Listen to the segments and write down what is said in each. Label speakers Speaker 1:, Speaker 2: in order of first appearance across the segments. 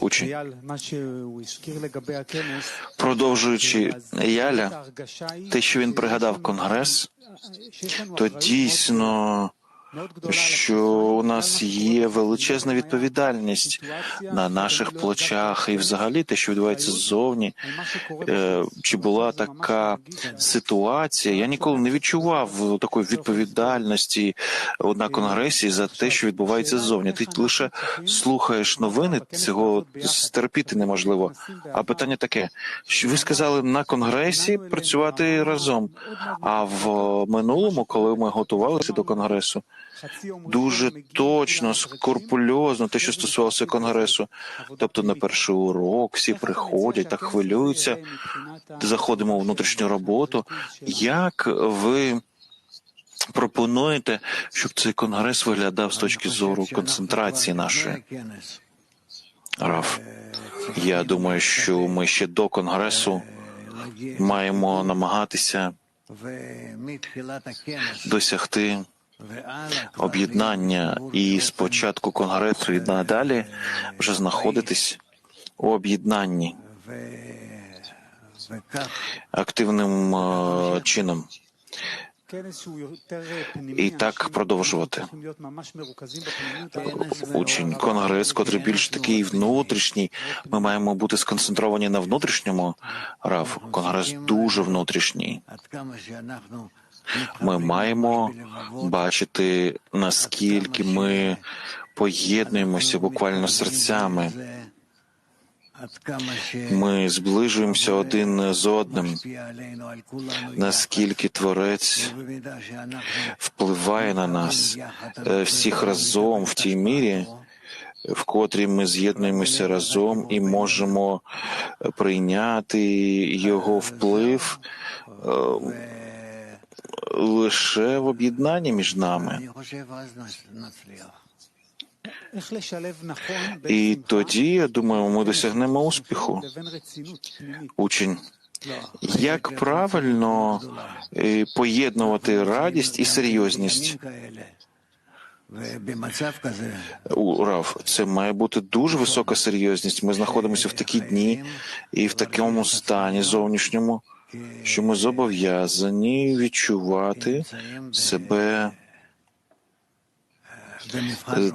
Speaker 1: Учень. Продовжуючи Яля, те, що він пригадав конгрес, то дійсно, що у нас є величезна відповідальність на наших плечах, і взагалі те, що відбувається ззовні, Е, чи була така ситуація. Я ніколи не відчував такої відповідальності на конгресі за те, що відбувається ззовні. Ти лише слухаєш новини, цього стерпіти неможливо. А питання таке: що ви сказали на конгресі працювати разом? А в минулому, коли ми готувалися до конгресу, дуже точно, скрупульозно те, що стосувалося конгресу. Тобто на перший урок всі приходять так хвилюються. Заходимо у внутрішню роботу. Як ви пропонуєте, щоб цей конгрес виглядав з точки зору концентрації нашої? Раф, я думаю, що ми ще до конгресу маємо намагатися досягти об'єднання і спочатку конгресу і надалі вже знаходитись у об'єднанні активним е, чином. І так продовжувати. Учень конгрес, котрий більш такий внутрішній. Ми маємо бути сконцентровані на внутрішньому. Раф, конгрес дуже внутрішній. Ми маємо бачити, наскільки ми поєднуємося буквально серцями. Ми зближуємося один з одним, наскільки творець впливає на нас е, всіх разом в тій мірі, в котрій ми з'єднуємося разом і можемо прийняти його вплив е, лише в об'єднанні між нами. І тоді, я думаю, ми досягнемо успіху. Учень. Як правильно е, поєднувати радість і серйозність? Урав, це має бути дуже висока серйозність. Ми знаходимося в такі дні і в такому стані зовнішньому, що ми зобов'язані відчувати себе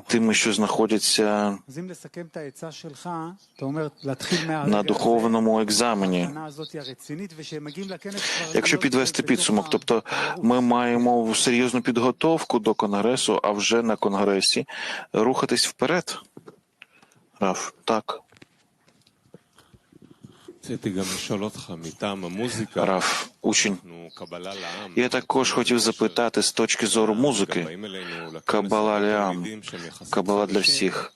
Speaker 1: тими, що знаходяться на духовному екзамені. Якщо підвести підсумок, тобто ми маємо серйозну підготовку до конгресу, а вже на конгресі рухатись вперед. Раф, так. Раф, учень. Я також хотів запитати з точки зору музики. Кабала Лям, Кабала для всіх.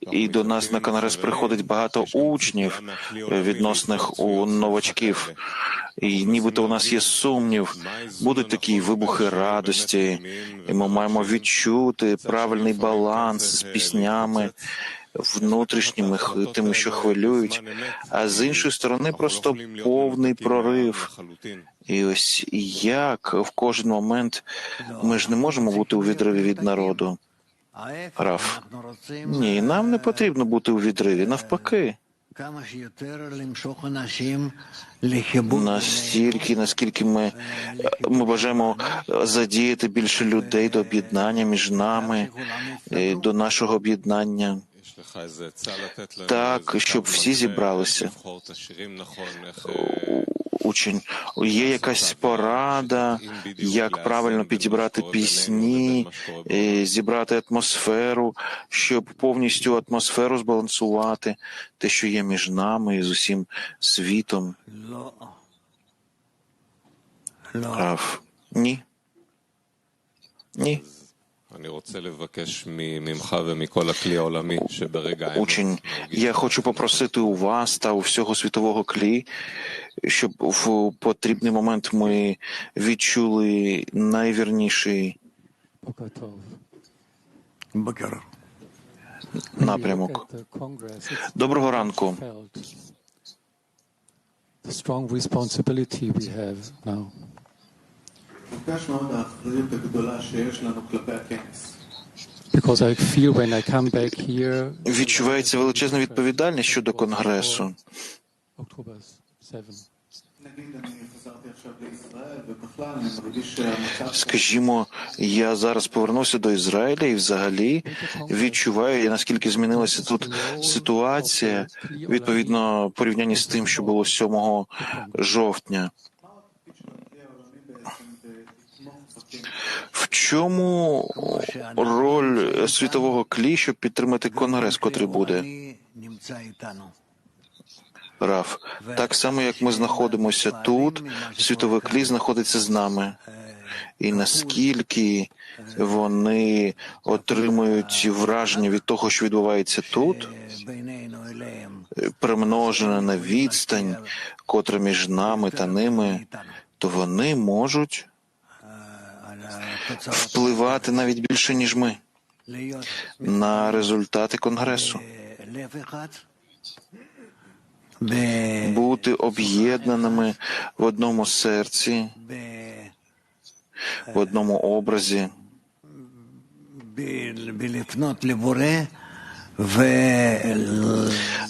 Speaker 1: І до нас на Конгрес приходить багато учнів відносних у новачків. І нібито у нас є сумнів, будуть такі вибухи радості, і ми маємо відчути правильний баланс з піснями внутрішніми тими, що хвилюють, а з іншої сторони, просто повний прорив. І ось як в кожен момент ми ж не можемо бути у відриві від народу. Раф, ні, нам не потрібно бути у відриві, навпаки. Настільки, наскільки ми ми бажаємо задіяти більше людей до об'єднання між нами, до нашого об'єднання. Так, щоб всі зібралися. Учень, є якась порада, як правильно підібрати пісні, зібрати атмосферу, щоб повністю атмосферу збалансувати, те, що є між нами і з усім світом. Прав. Ні. Ні. Учень, я хочу попросити у вас та у всього світового клі, щоб в потрібний момент ми відчули найвірніший напрямок. Доброго ранку.
Speaker 2: strong responsibility we have now.
Speaker 3: מורגש מאוד האחריות הגדולה שיש לנו כלפי הכנס.
Speaker 2: because I feel when I come back here,
Speaker 1: Відчувається величезна відповідальність щодо конгресу.
Speaker 2: October 7.
Speaker 3: נגיד אני חזרתי עכשיו לישראל, ובכלל אני מרגיש שהמצב...
Speaker 1: Скажімо, я зараз повернувся до Ізраїля і взагалі відчуваю, наскільки змінилася тут ситуація відповідно в порівнянні з тим, що було 7 жовтня. чому роль світового клі, щоб підтримати конгрес, котрий буде? Раф, так само як ми знаходимося тут, світовий клі знаходиться з нами, і наскільки вони отримують враження від того, що відбувається тут, примножене на відстань, котра між нами та ними, то вони можуть впливати навіть більше, ніж ми, на результати конгресу. Бути об'єднаними в одному серці, в одному образі,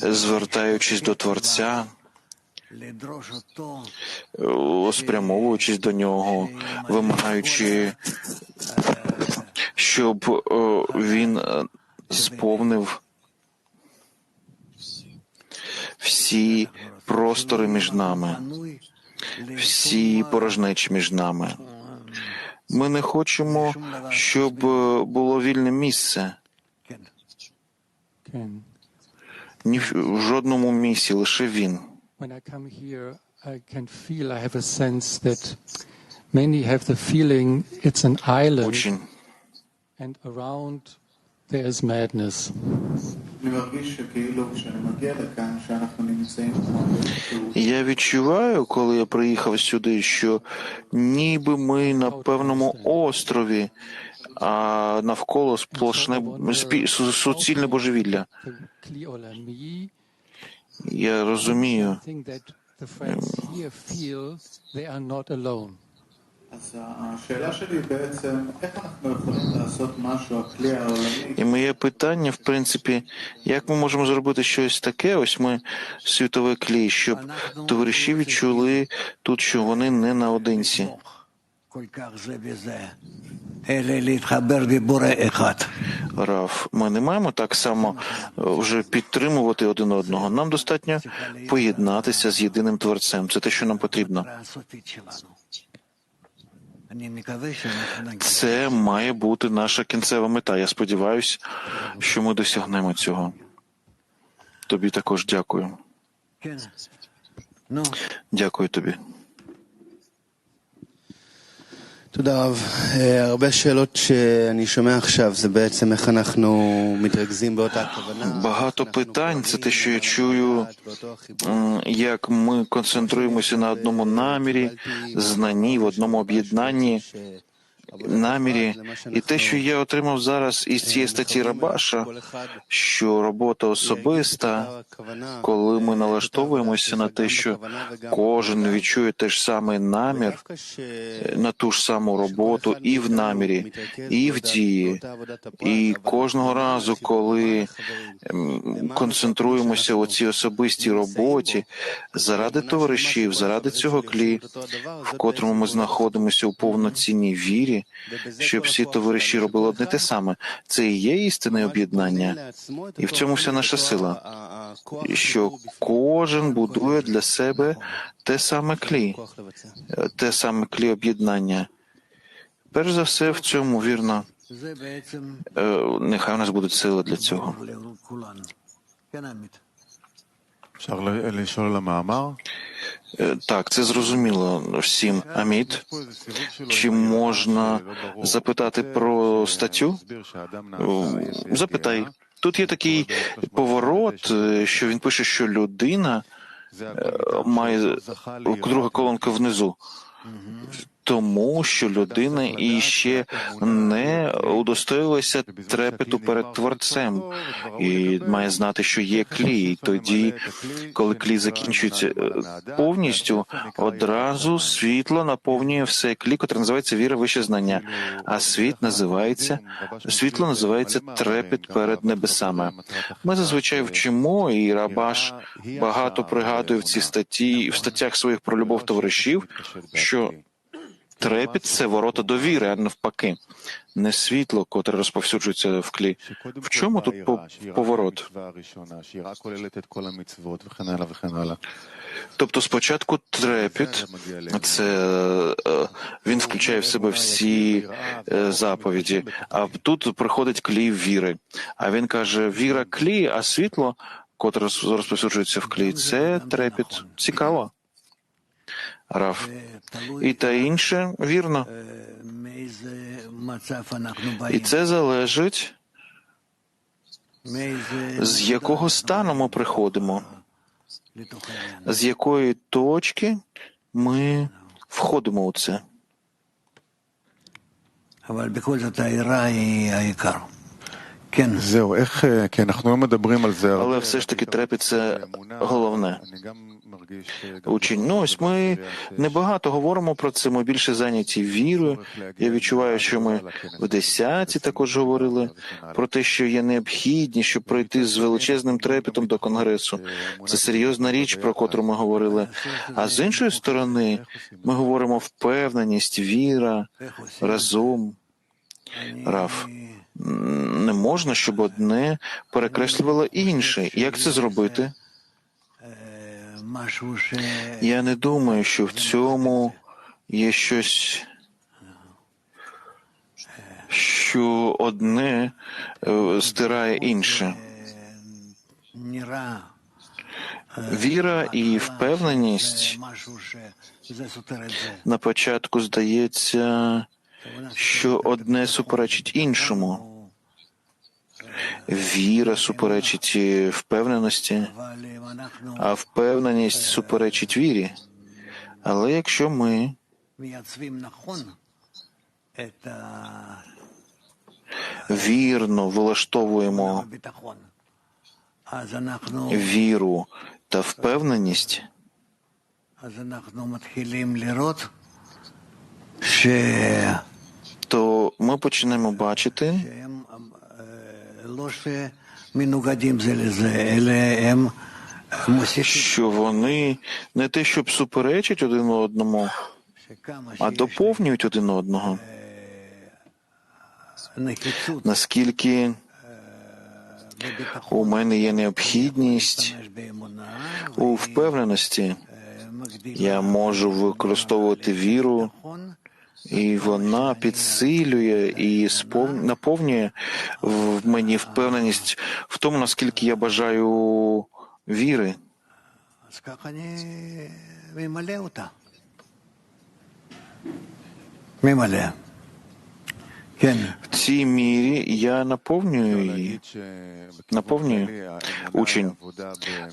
Speaker 1: звертаючись до Творця спрямовуючись до нього, вимагаючи, щоб е, він е, сповнив всі простори між нами, всі порожнечі між нами. Ми не хочемо, щоб е, було вільне місце. Ні в жодному місці, лише він
Speaker 2: when I come here, I can feel, I have a sense that many have the feeling it's an island.
Speaker 1: Очень.
Speaker 2: And around there is madness.
Speaker 1: Я відчуваю, коли я приїхав сюди, що ніби ми на певному острові, а навколо сплошне суцільне божевілля. Я розумію. І моє питання, в принципі, як ми можемо зробити щось таке, ось ми світовий клій, щоб товариші відчули тут, що вони не наодинці. Рав, ми не маємо так само е, вже підтримувати один одного. Нам достатньо поєднатися з єдиним творцем. Це те, що нам потрібно. Це має бути наша кінцева мета. Я сподіваюся, що ми досягнемо цього. Тобі також дякую. Дякую тобі.
Speaker 4: תודה רב. אה, הרבה שאלות שאני שומע עכשיו זה בעצם איך אנחנו מתרכזים באותה הכוונה.
Speaker 1: Багато питань це те, що я чую, м, як ми концентруємося на одному намірі, знанні, в одному об'єднанні, намірі. І те, що я отримав зараз із цієї статті Рабаша, що робота особиста, коли ми налаштовуємося на те, що кожен відчує те ж самий намір на ту ж саму роботу і в намірі, і в дії. І кожного разу, коли концентруємося у цій особистій роботі заради товаришів, заради цього клі, в котрому ми знаходимося у повноцінній вірі, щоб всі товариші робили одне те саме. Це і є істинне об'єднання, і в цьому вся наша сила. Що кожен будує для себе те саме клі, те саме клі об'єднання. Перш за все, в цьому вірно. Е, нехай у нас будуть сили для цього. Е, так, це зрозуміло всім аміт. Чи можна запитати про статтю? Е, запитай. Тут є такий поворот, е, що він пише, що людина має друга колонка внизу тому, що людина іще не удостоїлася трепету перед Творцем і має знати, що є клій. Тоді, коли клій закінчується е, повністю, одразу світло наповнює все клій, котре називається віра вище знання. А світ називається світло називається трепет перед небесами. Ми зазвичай вчимо, і Рабаш багато пригадує в цій статті в статтях своїх про любов товаришів, що Трепіт це ворота довіри, а навпаки, не світло, котре розповсюджується в клі. В чому тут поворот? Тобто, спочатку трепіт це е, він включає в себе всі е, заповіді, а тут приходить клій віри. А він каже: Віра клій, а світло, котре розповсюджується в клі. це трепіт. Цікаво. Раф. І та інше вірно. І це залежить, з якого стану ми приходимо, з якої точки ми входимо у це. Але все ж таки трепі це головне учень. Ну ось ми небагато говоримо про це. Ми більше зайняті вірою. Я відчуваю, що ми в десятці також говорили про те, що є необхідність, щоб пройти з величезним трепетом до конгресу. Це серйозна річ, про котру ми говорили. А з іншої сторони, ми говоримо впевненість, віра разом. Раф. Не можна, щоб одне перекреслювало інше. Як це зробити? Я не думаю, що в цьому є щось, що одне е, стирає інше. Віра і впевненість на початку здається, що одне суперечить іншому віра суперечить впевненості, а впевненість суперечить вірі. Але якщо ми вірно влаштовуємо віру та впевненість, то ми починаємо бачити, що вони не те, щоб суперечать один одному, а доповнюють один одного. Наскільки у мене є необхідність у впевненості, я можу використовувати віру і вона підсилює і спов- наповнює в мені впевненість в тому, наскільки я бажаю віри.
Speaker 5: אז
Speaker 1: в цій мірі я наповнюю її,
Speaker 6: наповнюю
Speaker 1: учень.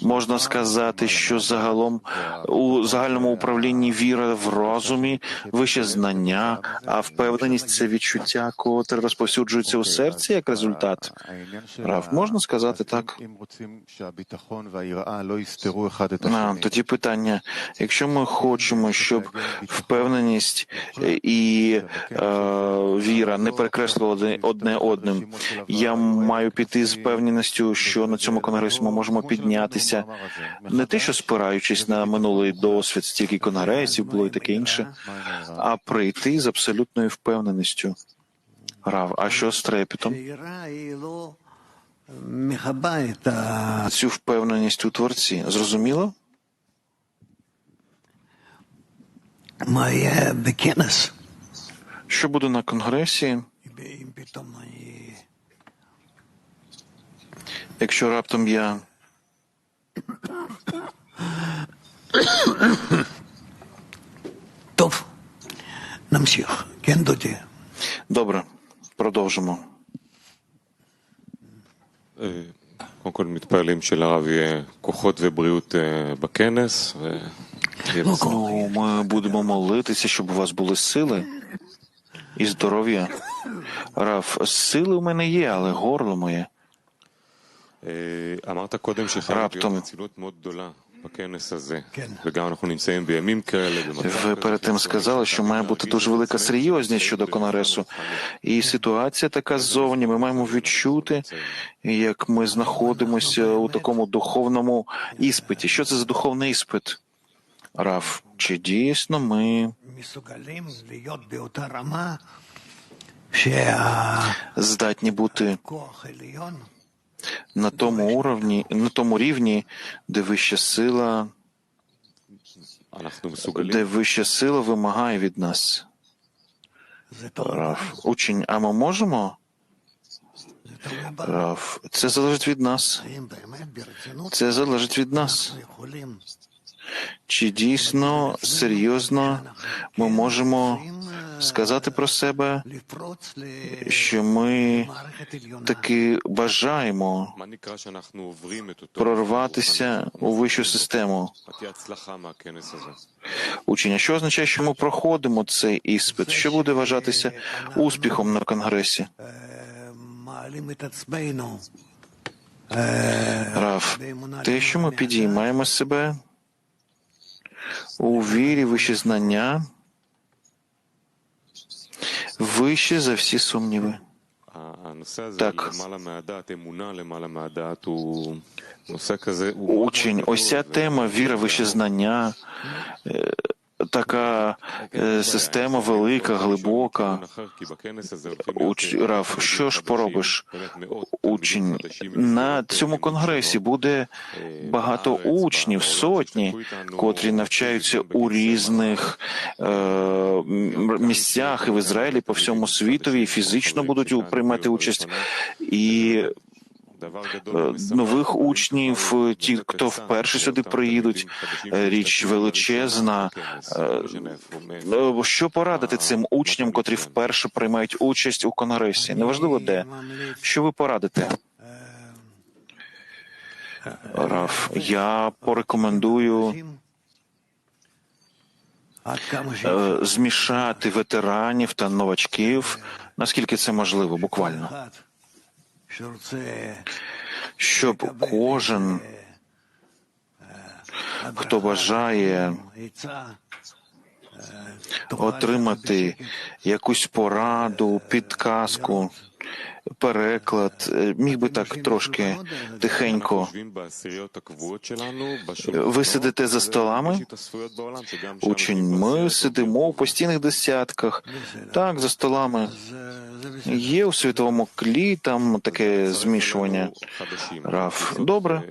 Speaker 1: Можна сказати, що загалом у загальному управлінні віра в розумі, вище знання, а впевненість це відчуття, котре розповсюджується у серці як результат.
Speaker 6: Рав,
Speaker 1: можна сказати так? А, тоді питання: якщо ми хочемо, щоб впевненість і е, віра не перекреслювали одне одним. Я маю піти з певністю, що на цьому конгресі ми можемо піднятися, не те, що спираючись на минулий досвід, стільки конгресів було і таке інше, а прийти з абсолютною впевненістю. Рав, а що з трепетом? Цю впевненість у творці зрозуміло?
Speaker 5: Моя бекінес
Speaker 1: Що буде на конгресі,
Speaker 5: אם פתאום אני...
Speaker 1: якщо раптом я
Speaker 5: טוב, נמשיך. כן, דודי.
Speaker 1: добре, продовжимо.
Speaker 7: אה, קודם כל מתפללים שלרב יהיה כוחות ובריאות אה, בכנס, ו-
Speaker 1: Ну, ми будемо молитися, щоб у вас були сили і здоров'я. раф, сили у мене є, але горло моє.
Speaker 7: Раптом
Speaker 1: ви перед тим сказали, що має бути дуже велика серйозність щодо конгресу, і ситуація така ззовні. Ми маємо відчути, як ми знаходимося у такому духовному іспиті. Що це за духовний іспит? Раф, чи дійсно ми здатні бути на тому уровні, на тому рівні, де вища сила, де вища сила вимагає від нас. Раф, учень, а ми можемо? Раф, це залежить від нас. Це залежить від нас. Чи дійсно серйозно ми можемо сказати про себе, що ми таки бажаємо прорватися у вищу систему? Учення, що означає, що ми проходимо цей іспит? Що буде вважатися успіхом на конгресі?
Speaker 5: Рав,
Speaker 1: те, що ми підіймаємо себе уверивающий знания выше за
Speaker 7: все сомневы.
Speaker 1: Так, очень,
Speaker 7: ося
Speaker 1: тема вера выше знания, е, така е, система велика, глибока. Уч, що ж поробиш? Учень, на цьому конгресі буде багато учнів, сотні, котрі навчаються у різних е, місцях і в Ізраїлі по всьому світові, і фізично будуть приймати участь. І Е, нових учнів, е, ті, хто вперше сюди приїдуть. Е, річ величезна. Що порадити цим учням, котрі вперше приймають участь у конгресі? Неважливо де що ви порадите. Раф, я порекомендую змішати ветеранів та новачків, наскільки це можливо, буквально щоб кожен, хто бажає отримати якусь пораду, підказку, переклад, міг би так трошки тихенько. Ви сидите за столами? Учень, ми сидимо у постійних десятках, так, за столами. Є у світовому клі там таке змішування. Раф, добре.